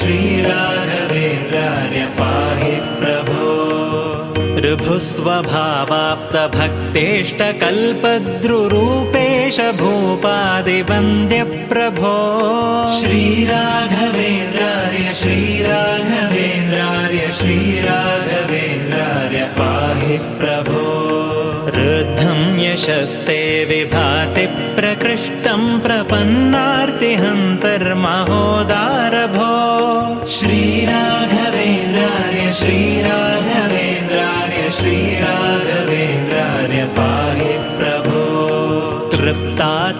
श्रीराघवेन्द्रार्य पाहि प्रभो। ऋभुस्वभावाप्तभक्तेष्टकल्पद्रुरूपेश भूपादिवन्द्यप्रभो। श्रीराघवेन्द्रार्य श्रीराघवेन्द्रार्य श्रीराघवेन्द्रार्य पाहि प्रभो यशस्ते विभाति प्रकृष्टं प्रपन्नार्तिहन्तर्महोदारभो। श्रीराघवेन्द्रार्य श्रीराघवेन्द्रार्य श्रीराघवेन्द्रार्य पाहि प्रभो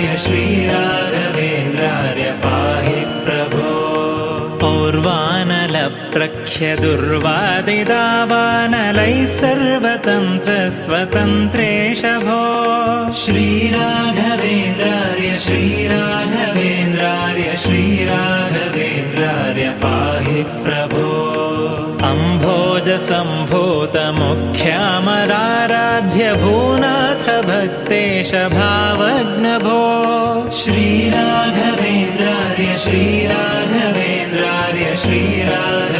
श्रीराघवेन्द्रार्य श्रीराघवेन्द्रार्य पाहि प्रभो। पौर्वानलप्रख्यदुर्वादिदावानलैः सर्वतन्त्रस्वतन्त्रेश भो श्रीराघवेन्द्रार्य श्रीराघवेन्द्रार्य श्रीराघवेन्द्रार्य पाहि प्रभो। अम्भोजसम्भूतमुख्यामराराध्य भूनाथ भक्तेश भावग्नभो श्रीराघवेन्द्रार्य श्रीराघवेन्द्रार्य श्रीराघवेन्द्रार्य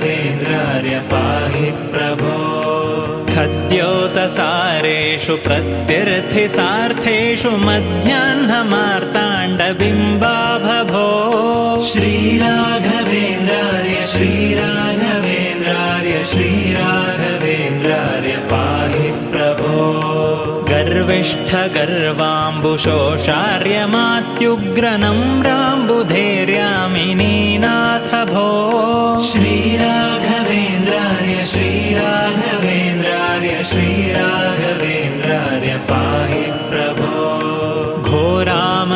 पाहि प्रभो। खद्योतसारेषु प्रत्यर्थिसार्थेषु मध्याह्नमार्ताण्डबिम्बाभभो श्रीराघवेन्द्रार्य श्रीराघवेन्द्रार्य श्रीराघवेन्द्रार्य पाहि प्रभो गर्विष्ठगर्वाम्बुशोषार्यमात्युग्रनम्राम्बुधैर्यामिनीनाथ भो श्रीराघवेन्द्रार्य श्रीराघवेन्द्रार्य श्रीराघवेन्द्रार्य पाहि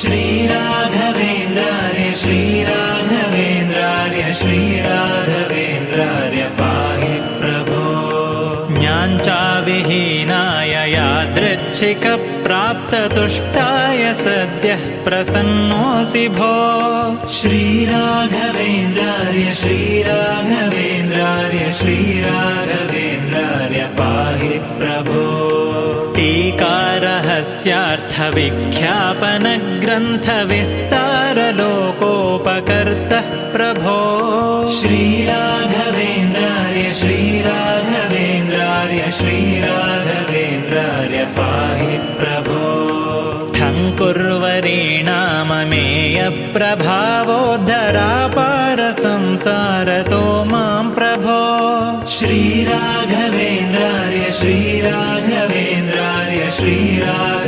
श्रीराघवेन्द्रार्य श्रीराघवेन्द्रार्य श्रीराघवेन्द्रार्य पाहि प्रभो। ज्ञाञ्चाविहीनाय यादृच्छिकप्राप्ततुष्टाय सद्यः प्रसन्नोऽसि भो। श्रीराघवेन्द्रार्य श्रीराघवेन्द्रार्य श्रीराघवेन्द्रार्य पाहि प्रभो टीकारहस्यार्थविख्यापनग्रन्थविस्तारलोकोपकर्तः प्रभो। श्रीराघवेन्द्रार्य श्रीराघवेन्द्रार्य श्रीराघवेन्द्रार्य पाहि प्रभो। ठङ्कुर्वरीणाममेयप्रभावोद्धरापारसंसारतो मां श्रीराघवेन्द्रार्य श्रीराघवेन्द्रार्य श्रीराघ